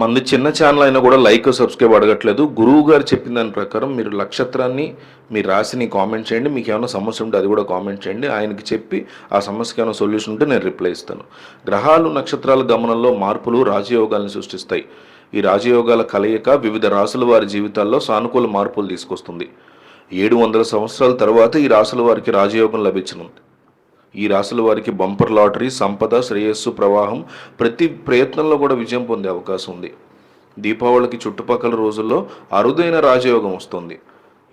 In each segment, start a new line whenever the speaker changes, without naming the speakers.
మంది చిన్న ఛానల్ అయినా కూడా లైక్ సబ్స్క్రైబ్ అడగట్లేదు. గురువు గారు చెప్పిన దాని ప్రకారం మీరు నక్షత్రాన్ని మీ రాశిని కామెంట్ చేయండి. మీకు ఏమైనా సమస్య ఉంటే అది కూడా కామెంట్ చేయండి. ఆయనకి చెప్పి ఆ సమస్యకి ఏమైనా సొల్యూషన్ ఉంటే నేను రిప్లై ఇస్తాను. గ్రహాలు నక్షత్రాల గమనంలో మార్పులు రాజయోగాలను సృష్టిస్తాయి. ఈ రాజయోగాల కలయిక వివిధ రాసుల వారి జీవితాల్లో సానుకూల మార్పులు తీసుకొస్తుంది. ఏడు వందల సంవత్సరాల తర్వాత ఈ రాసుల వారికి రాజయోగం లభించనుంది. ఈ రాశుల వారికి బంపర్ లాటరీ సంపద శ్రేయస్సు ప్రవాహం ప్రతి ప్రయత్నంలో కూడా విజయం పొందే అవకాశం ఉంది. దీపావళికి చుట్టుపక్కల రోజుల్లో అరుదైన రాజయోగం వస్తుంది.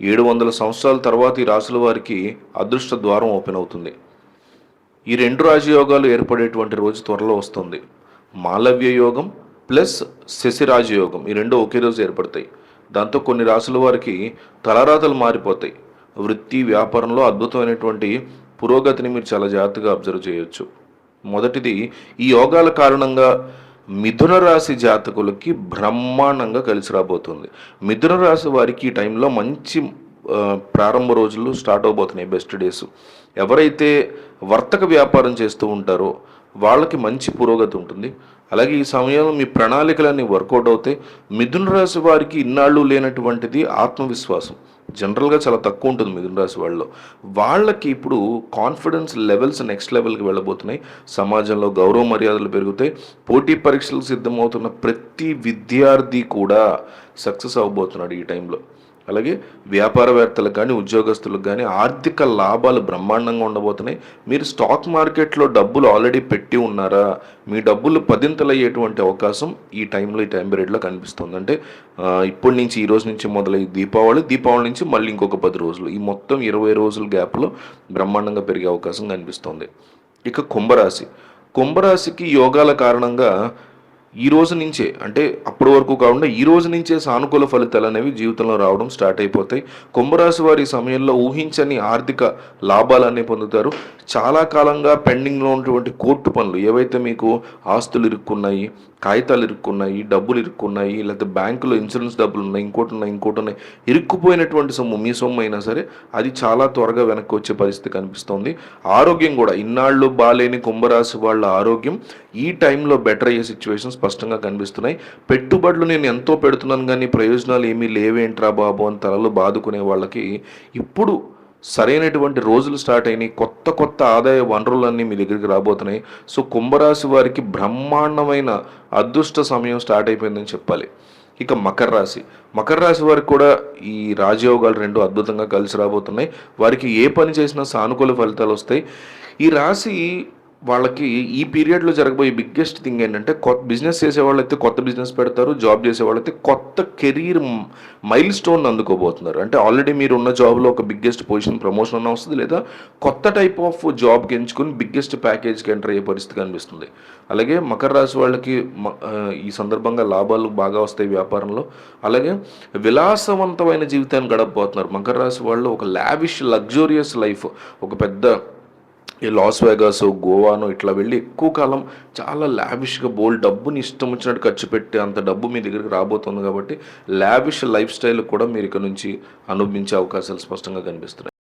ఏడు వందల సంవత్సరాల తర్వాత ఈ రాశుల వారికి అదృష్ట ద్వారం ఓపెన్ అవుతుంది. ఈ రెండు రాజయోగాలు ఏర్పడేటువంటి రోజు త్వరలో వస్తుంది. మాలవ్య యోగం ప్లస్ శశి రాజయోగం ఈ రెండు ఒకే రోజు ఏర్పడతాయి. దాంతో కొన్ని రాశుల వారికి తలరాతలు మారిపోతాయి. వృత్తి వ్యాపారంలో అద్భుతమైనటువంటి పురోగతిని మీరు చాలా జాగ్రత్తగా అబ్జర్వ్ చేయొచ్చు. మొదటిది ఈ యోగాల కారణంగా మిథున రాశి జాతకులకి బ్రహ్మాండంగా కలిసి రాబోతుంది. మిథున రాశి వారికి ఈ టైంలో మంచి ప్రారంభ రోజులు స్టార్ట్ అవబోతున్నాయి బెస్ట్ డేస్ ఎవరైతే వర్తక వ్యాపారం చేస్తూ ఉంటారో వాళ్ళకి మంచి పురోగతి ఉంటుంది. అలాగే ఈ సమయంలో మీ ప్రణాళికలన్నీ వర్కౌట్ అవుతాయి. మిథున రాశి వారికి ఇన్నాళ్ళు లేనటువంటిది ఆత్మవిశ్వాసం. జనరల్గా చాలా తక్కువ ఉంటుంది మిథున రాశి వాళ్ళలో. వాళ్ళకి ఇప్పుడు కాన్ఫిడెన్స్ లెవెల్స్ నెక్స్ట్ లెవెల్కి వెళ్ళబోతున్నాయి. సమాజంలో గౌరవ మర్యాదలు పెరుగుతాయి. పోటీ పరీక్షలకు సిద్ధమవుతున్న ప్రతి విద్యార్థి కూడా సక్సెస్ అవ్వబోతున్నాడు ఈ టైంలో. అలాగే వ్యాపారవేత్తలకు కానీ ఉద్యోగస్తులకు కానీ ఆర్థిక లాభాలు బ్రహ్మాండంగా ఉండబోతున్నాయి. మీరు స్టాక్ మార్కెట్లో డబ్బులు ఆల్రెడీ పెట్టి ఉన్నారా? మీ డబ్బులు పదింతలయ్యేటువంటి అవకాశం ఈ టైంలో ఈ టైం పీరియడ్లో కనిపిస్తుంది. అంటే ఇప్పటి నుంచి ఈ రోజు నుంచి మొదలై దీపావళి దీపావళి నుంచి మళ్ళీ ఇంకొక పది రోజులు. ఈ మొత్తం ఇరవై రోజుల గ్యాప్లో బ్రహ్మాండంగా పెరిగే అవకాశం కనిపిస్తుంది. ఇక కుంభరాశి. కుంభరాశికి యోగాల కారణంగా ఈ రోజు నుంచే అంటే అప్పటి వరకు కాకుండా ఈ రోజు నుంచే సానుకూల ఫలితాలు అనేవి జీవితంలో రావడం స్టార్ట్ అయిపోతాయి. కుంభరాశి వారి సమయంలో ఊహించని ఆర్థిక లాభాలు అనేవి పొందుతారు. చాలా కాలంగా పెండింగ్లో ఉన్నటువంటి కోర్టు పనులు ఏవైతే మీకు ఆస్తులు ఇరుక్కున్నాయి కాగితాలు ఇరుక్కున్నాయి డబ్బులు ఇరుక్కున్నాయి లేకపోతే బ్యాంకులో ఇన్సూరెన్స్ డబ్బులు ఉన్నాయి ఇంకోటి ఉన్నాయి ఇంకోటి ఉన్నాయి. ఇరుక్కుపోయినటువంటి సొమ్ము మీ సొమ్ము అయినా సరే అది చాలా త్వరగా వెనక్కి వచ్చే పరిస్థితి కనిపిస్తోంది. ఆరోగ్యం కూడా ఇన్నాళ్ళు బాలేని కుంభరాశి వాళ్ళ ఆరోగ్యం ఈ టైంలో బెటర్ అయ్యే సిచ్యువేషన్ స్పష్టంగా కనిపిస్తున్నాయి. పెట్టుబడులు నేను ఎంతో పెడుతున్నాను కానీ ప్రయోజనాలు ఏమీ లేవేంట్రా బాబు అని తలలు బాదుకునే వాళ్ళకి ఇప్పుడు సరైనటువంటి రోజులు స్టార్ట్ అయినాయి. కొత్త కొత్త ఆదాయ వనరులన్నీ మీ దగ్గరికి రాబోతున్నాయి. సో కుంభరాశి వారికి బ్రహ్మాండమైన అదృష్ట సమయం స్టార్ట్ అయిపోయిందని చెప్పాలి. ఇక మకర రాశి. మకర రాశి వారికి కూడా ఈ రాజయోగాలు రెండు అద్భుతంగా కలిసి రాబోతున్నాయి. వారికి ఏ పని చేసినా సానుకూల ఫలితాలు వస్తాయి. ఈ రాశి వాళ్ళకి ఈ పీరియడ్లో జరగబోయే బిగ్గెస్ట్ థింగ్ ఏంటంటే కొత్త బిజినెస్ చేసే వాళ్ళైతే కొత్త బిజినెస్ పెడతారు జాబ్ చేసేవాళ్ళైతే కొత్త కెరీర్ మైల్ స్టోన్ అందుకోబోతున్నారు. అంటే ఆల్రెడీ మీరు ఉన్న జాబ్లో ఒక బిగ్గెస్ట్ పొజిషన్ ప్రమోషన్ అన్న వస్తుంది లేదా కొత్త టైప్ ఆఫ్ జాబ్కి ఎంచుకొని బిగ్గెస్ట్ ప్యాకేజ్కి ఎంటర్ అయ్యే పరిస్థితి కనిపిస్తుంది. అలాగే మకర రాశి వాళ్ళకి ఈ సందర్భంగా లాభాలు బాగా వస్తాయి వ్యాపారంలో. అలాగే విలాసవంతమైన జీవితాన్ని గడపబోతున్నారు. మకర రాశి వాళ్ళు ఒక లావిష్ లగ్జూరియస్ లైఫ్ ఒక పెద్ద ఈ లాస్ వేగాస్ గోవాను ఇట్లా వెళ్ళి ఎక్కువ కాలం చాలా లావిష్గా బోల్ డబ్బుని ఇష్టం వచ్చినట్టు ఖర్చు పెట్టి అంత డబ్బు మీ దగ్గరికి రాబోతుంది కాబట్టి లావిష్ లైఫ్ స్టైల్ కూడా మీరు ఇక్కడ నుంచి అనుభవించే అవకాశాలు స్పష్టంగా కనిపిస్తున్నాయి.